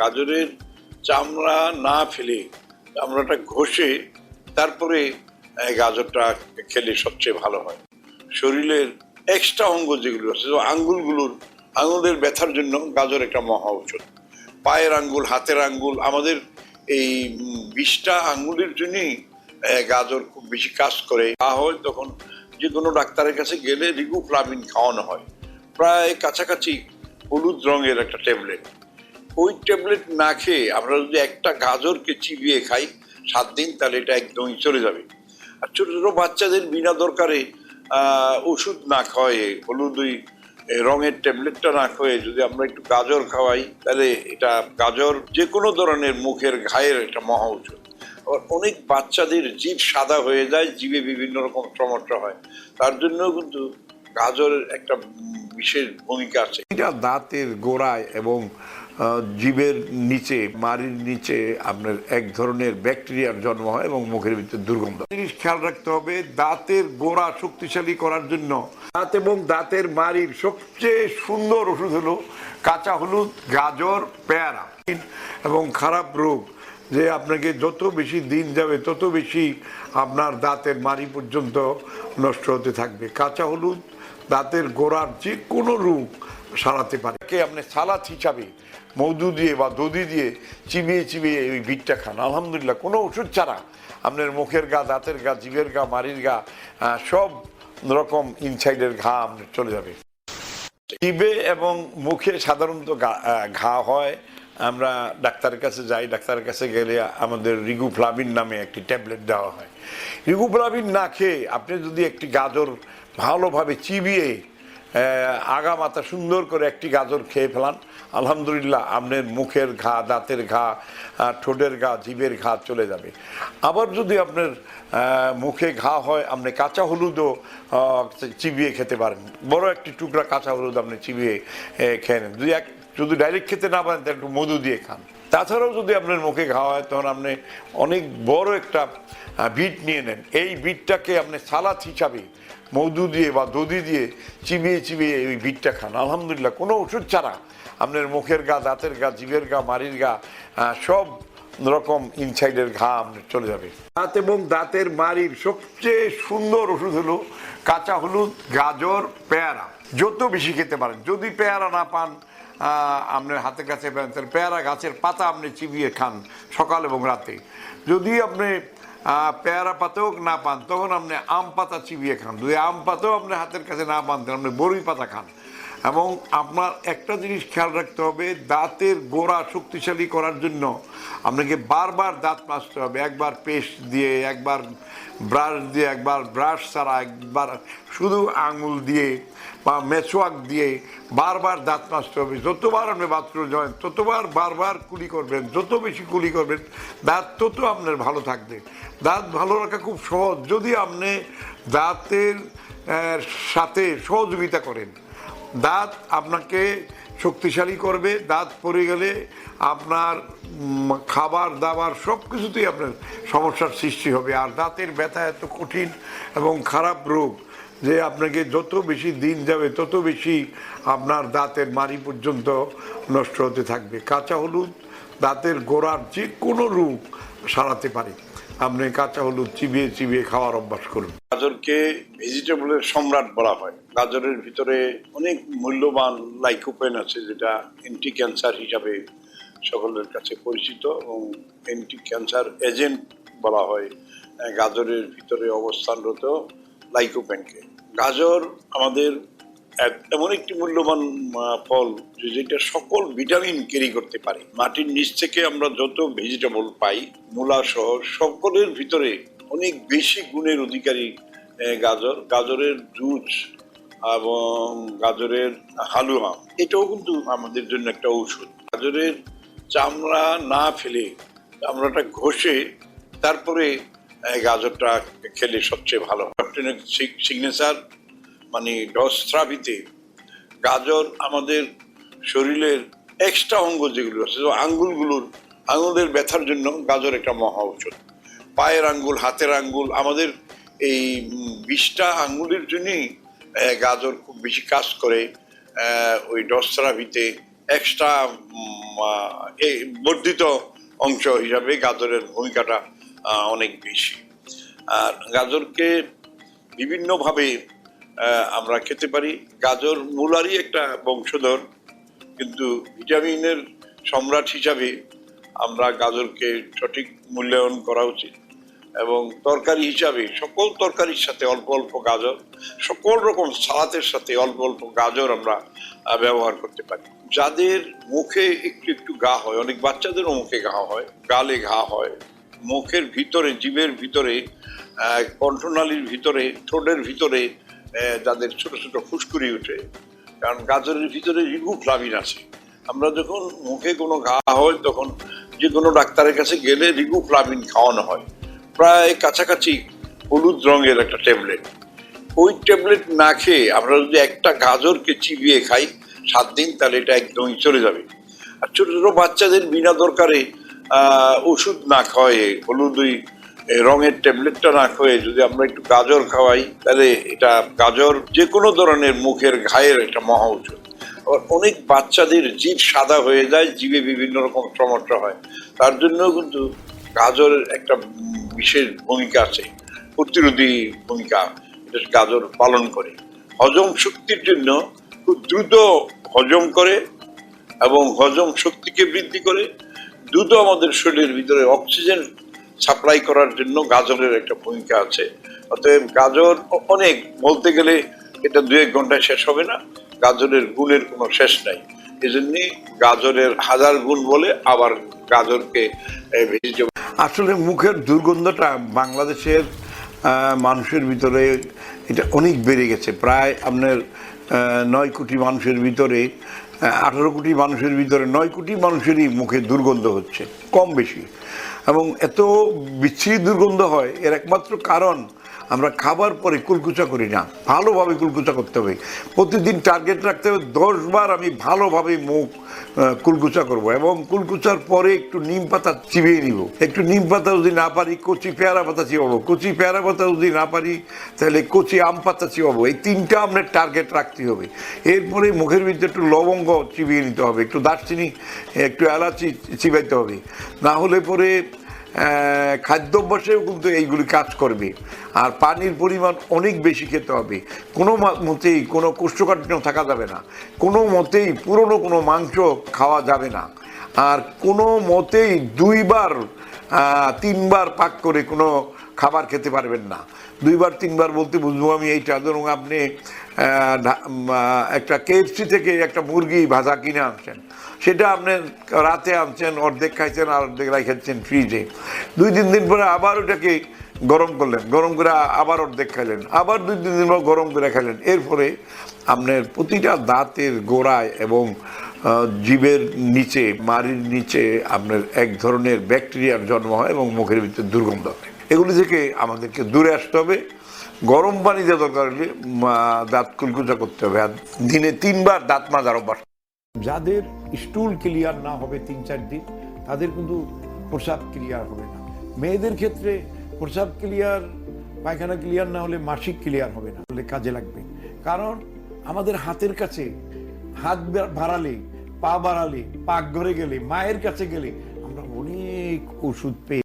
গাজরের চামড়া না ফেলে চামড়াটা ঘষে তারপরে গাজরটা খেলে সবচেয়ে ভালো হয়। শরীরের এক্সট্রা অঙ্গ যেগুলো আছে আঙ্গুলগুলোর, আঙুলের ব্যথার জন্য গাজর একটা মহা ঔষধ। পায়ের আঙ্গুল, হাতের আঙ্গুল, আমাদের এই বিষটা আঙ্গুলের জন্যই গাজর খুব বেশি কাজ করে। তা হয় তখন যে কোনো ডাক্তারের কাছে গেলে রিগুফ্লামিন খাওয়ানো হয়। প্রায় কাছাকাছি হলুদ রঙের একটা ট্যাবলেট। ওই ট্যাবলেট না খেয়ে আমরা যদি একটা গাজরকে চিবিয়ে খাই, সাত দিন, তাহলে এটা একদমই চলে যাবে। আর ছোট ছোট বাচ্চাদের বিনা দরকারে ওষুধ না খাওয়ায়ে, হলুদ ওই রঙের ট্যাবলেটটা না খাওয়ায়ে যদি আমরা একটু গাজর খাওয়াই, তাহলে এটা গাজর যে কোনো ধরনের মুখের ঘায়ের একটা মহা ঔষধ আবার অনেক বাচ্চাদের জিভ সাদা হয়ে যায়, জিভে বিভিন্ন রকম সমস্যা হয়। তার জন্য কিন্তু গাজরের একটা বিশেষ ভূমিকা আছে। এটা দাঁতের গোড়ায় এবং জিভের নিচে, মারির নিচে আপনার এক ধরনের ব্যাকটেরিয়ার জন্ম হয় এবং মুখের ভিতরে দুর্গন্ধ। জিনিস খেয়াল রাখতে হবে দাঁতের গোড়া শক্তিশালী করার জন্য। দাঁত এবং দাঁতের মারির সবচেয়ে সুন্দর ওষুধ হলো কাঁচা হলুদ, গাজর, পেয়ারা। এবং খারাপ রোগ যে আপনাকে যত বেশি দিন যাবে, তত বেশি আপনার দাঁতের মাড়ি পর্যন্ত নষ্ট হতে থাকবে। কাঁচা হলুদ দাঁতের গোড়ার যে কোনো রোগ সারাতে পারে। কে আপনি সালাদ হিসাবে মধু দিয়ে বা দধি দিয়ে চিবিয়ে চিবিয়ে ওই বিটটা খান। আলহামদুলিল্লাহ, কোনো ওষুধ ছাড়া আপনার মুখের গা, দাঁতের গা, জিভের গা, মাড়ির গা সব রকম ইনসাইডের ঘা আপনার চলে যাবে। জিভে এবং মুখে সাধারণত ঘা হয় আমরা ডাক্তারের কাছে যাই, ডাক্তারের কাছে গেলে আমাদের রিগুফ্লাভিন নামে একটি ট্যাবলেট দেওয়া হয়। রিগুফ্লাভিন না খেয়ে আপনি যদি একটি গাজর ভালোভাবে চিবিয়ে আগা মাথা সুন্দর করে একটি গাজর খেয়ে ফেলান, আলহামদুলিল্লাহ আপনার মুখের ঘা, দাঁতের ঘা ঠোঁটের ঘা, জিভের ঘা চলে যাবে। আবার যদি আপনার মুখে ঘা হয়, আপনি কাঁচা হলুদও চিবিয়ে খেতে পারেন। বড় একটি টুকরা কাঁচা হলুদ আপনি চিবিয়ে খেয়ে নেন। দুই এক যদি ডাইরেক্ট খেতে না পারেন, তাহলে একটু মধু দিয়ে খান। তাছাড়াও যদি আপনার মুখে ঘা হয়, তখন আপনি অনেক বড় একটা বিট নিয়ে নেন। এই বিটটাকে আপনি সালাদ হিসাবে মধু দিয়ে বা দধি দিয়ে চিবিয়ে চিবিয়ে ওই বিটটা খান। আলহামদুলিল্লাহ, কোনো ওষুধ ছাড়া আপনার মুখের গা, দাঁতের গা, জিভের গা মারির গা সব রকম ইনসাইডের ঘা আপনার চলে যাবে। দাঁত এবং দাঁতের মারির সবচেয়ে সুন্দর ওষুধ হলো কাঁচা হলুদ, গাজর, পেয়ারা। যত বেশি খেতে পারেন। যদি পেয়ারা না পান আপনার হাতের কাছে পেয়ারা গাছের পাতা আপনি চিবিয়ে খান সকাল এবং রাতে। যদি আপনি পেয়ারা পাতাও না পান, তখন আপনি আম পাতা চিবিয়ে খান। যদি আম পাতাও আপনি হাতের কাছে না পান, তাহলে আপনি বড়ই পাতা খান। এবং আপনার একটা জিনিস খেয়াল রাখতে হবে, দাঁতের গোড়া শক্তিশালী করার জন্য আপনাকে বারবার দাঁত মাজতে হবে। একবার পেস্ট দিয়ে, একবার ব্রাশ দিয়ে, একবার ব্রাশ ছাড়া, একবার শুধু আঙুল দিয়ে বা মেসোয়াক দিয়ে বারবার দাঁত মাজতে হবে। যতবার আপনি বাথরুম যাবেন, ততবার বারবার কুলি করবেন, যত বেশি কুলি করবেন, দাঁত তত আপনার ভালো থাকবে। দাঁত ভালো রাখা খুব সহজ। যদি আপনি দাঁতের সাথে সহযোগিতা করেন দাঁত আপনাকে শক্তিশালী করবে, দাঁত পড়ে গেলে আপনার খাবার, দাবার সব কিছুতেই আপনার সমস্যার সৃষ্টি হবে। আর দাঁতের ব্যথা এত কঠিন এবং খারাপ রোগ যে আপনাকে যত বেশি দিন যাবে, তত বেশি আপনার দাঁতের মাড়ি পর্যন্ত নষ্ট হতে থাকবে। কাঁচা হলুদ দাঁতের গোড়ার যে কোনো রোগ সারাতে পারে। আপনি কাঁচা হলুদ চিবিয়ে চিবিয়ে খাওয়ার অভ্যাস করুন। গাজরকে ভেজিটেবলের সম্রাট বলা হয়। গাজরের ভিতরে অনেক মূল্যবান লাইকোপেন আছে যেটা অ্যান্টি ক্যান্সার হিসাবে সকলের কাছে পরিচিত এবং অ্যান্টি ক্যান্সার এজেন্ট বলা হয় গাজরের ভিতরে অবস্থানরত লাইকোপেনকে। গাজর আমাদের এমন একটি মূল্যবান ফল যেটা সকল ভিটামিন ক্যারি করতে পারে। মাটির নিচ থেকে আমরা যত ভেজিটেবল পাই, মূলা সহ সকলের ভিতরে অনেক বেশি গুণের অধিকারী গাজর, গাজরের জুস এবং গাজরের হালুয়া। এটাও কিন্তু আমাদের জন্য একটা ঔষধ। গাজরের চামড়া না ফেলে চামড়াটা ঘষে তারপরে গাজরটা খেলে সবচেয়ে ভালো। সিগনেচার মানে ডস্ট্রাভিতে গাজর আমাদের শরীরের এক্সট্রা অঙ্গ যেগুলো আছে আঙ্গুলগুলোর, আঙুলের ব্যথার জন্য গাজর একটা মহা ঔষধ। পায়ের আঙ্গুল, হাতের আঙ্গুল, আমাদের এই বিশটা আঙ্গুলের জন্যই গাজর খুব বেশি কাজ করে ওই ডস্ট্রাভিতে এক্সট্রা এই বর্ধিত অংশ হিসাবে গাজরের ভূমিকাটা অনেক বেশি। আর গাজরকে বিভিন্নভাবে আমরা খেতে পারি। গাজর মূলারই একটা বংশধর, কিন্তু ভিটামিনের সম্রাট হিসাবে আমরা গাজরকে সঠিক মূল্যায়ন করা উচিত। এবং তরকারি হিসাবে সকল তরকারির সাথে অল্প অল্প গাজর, সকল রকম সালাতের সাথে অল্প অল্প গাজর আমরা ব্যবহার করতে পারি। যাদের মুখে একটু একটু ঘা হয়, অনেক বাচ্চাদেরও মুখে ঘা হয়, গালে ঘা হয়, মুখের ভিতরে জীবের ভিতরে কণ্ঠনালীর ভিতরে, ঠোঁটের ভিতরে যাদের ছোট ছোট ফুসকুড়ি উঠে কারণ গাজরের ভিতরে রিগুফ্লাভিন আছে। আমরা যখন মুখে কোনো ঘা হয় তখন যে কোনো ডাক্তারের কাছে গেলে রিগুফ্লাভিন খাওয়ানো হয়। প্রায় কাছাকাছি হলুদ রঙের একটা ট্যাবলেট। ওই ট্যাবলেট না খেয়ে আমরা যদি একটা গাজরকে চিবিয়ে খাই সাত দিন তাহলে এটা একদমই চলে যাবে। আর ছোট ছোটো বাচ্চাদের বিনা দরকারে ওষুধ না খাওয়ায়ে হলুদ ওই এ, রঙের ট্যাবলেটটা না খেয়ে যদি আমরা একটু গাজর খাওয়াই, তাহলে এটা গাজর যে কোনো ধরনের মুখের ঘায়ের একটা মহা আবার অনেক বাচ্চাদের জিভ সাদা হয়ে যায়, জিভে বিভিন্ন রকম সমস্যা হয়। তার জন্য কিন্তু গাজরের একটা বিশেষ ভূমিকা আছে, প্রতিরোধী ভূমিকা, এটা গাজর পালন করে। হজম শক্তির জন্য খুব দ্রুত হজম করে এবং হজম শক্তিকে বৃদ্ধি করে। দ্রুত আমাদের শরীরের ভিতরে অক্সিজেন সাপ্লাই করার জন্য গাজরের একটা ভূমিকা আছে। অতএব গাজর অনেক, বলতে গেলে এটা দু এক ঘন্টায় শেষ হবে না, গাজরের গুণের কোনো শেষ নাই। এই জন্যে গাজরের হাজার গুণ বলে আবার গাজরকে ভেজিটেবল আসলে মুখের দুর্গন্ধটা বাংলাদেশের মানুষের ভিতরে এটা অনেক বেড়ে গেছে। প্রায় আপনার নয় কোটি মানুষের ভিতরে আঠারো কোটি মানুষের ভিতরে নয় কোটি মানুষেরই মুখে দুর্গন্ধ হচ্ছে, কম বেশি। এবং এত বিচ্ছিরি দুর্গন্ধ হয় এর একমাত্র কারণ আমরা খাবার পরে কুলকুচা করি না, ভালোভাবে কুলকুচা করতে হবে। প্রতিদিন টার্গেট রাখতে হবে, দশবার আমি ভালোভাবে মুখ কুলকুচা করব এবং কুলকুচার পরে একটু নিম পাতা চিবিয়ে নিব। একটু নিম পাতা যদি না পারি, কচি পেয়ারা পাতা চিবাবো। কচি পেয়ারা পাতা যদি না পারি, তাহলে কচি আম পাতা চিবাবো। এই তিনটা আপনার টার্গেট রাখতে হবে। এরপরে মুখের ভিতরে একটু লবঙ্গ চিবিয়ে নিতে হবে, একটু দারচিনি, একটু এলাচি চিবাইতে হবে। না হলে পরে খাদ্যাভ্যাসেও কিন্তু এইগুলি কাজ করবে। আর পানির পরিমাণ অনেক বেশি খেতে হবে। কোনো মতেই কোনো কোষ্ঠকাঠিন্য থাকা যাবে না। কোনো মতেই পুরনো কোনো মাংস খাওয়া যাবে না। আর কোনো মতেই দুইবার তিনবার পাক করে কোনো খাবার খেতে পারবেন না। দুইবার, তিনবার বলতে বুঝব আমি এইটা। ধরুন আপনি একটা কেএফসি থেকে একটা মুরগি ভাজা কিনে আনছেন। সেটা আপনি রাতে আনছেন, অর্ধেক খাইছেন, আর অর্ধেক রাখাচ্ছেন ফ্রিজে দুই, তিন দিন পরে আবার ওটাকে গরম করলেন, গরম করে আবার অর্ধেক খাইলেন, আবার দুই, তিন দিন পর গরম করে খাইলেন। এরপরে আপনার প্রতিটা দাঁতের গোড়ায় এবং জীবের নিচে, মাড়ির নিচে আপনার এক ধরনের ব্যাকটেরিয়ার জন্ম হয় এবং মুখের ভিতরে দুর্গন্ধ হয়। এগুলি থেকে আমাদেরকে দূরে আসতে হবে। গরম পানি দিয়ে দরকার হলে দাঁত কুলকুচা করতে হবে। আর দিনে তিনবার দাঁত মাজার অভ্যাস যাদের স্টুল ক্লিয়ার না হবে তিন, চার দিন, তাদের কিন্তু প্রসাব ক্লিয়ার হবে না। মেয়েদের ক্ষেত্রে প্রসাব ক্লিয়ার, পায়খানা ক্লিয়ার না হলে মাসিক ক্লিয়ার হবে না হলে কাজে লাগবে। কারণ আমাদের হাতের কাছে হাত বাড়ালে, পা বাড়ালে পাকঘরে গেলে, মায়ের কাছে গেলে আমরা অনেক ওষুধ পেয়ে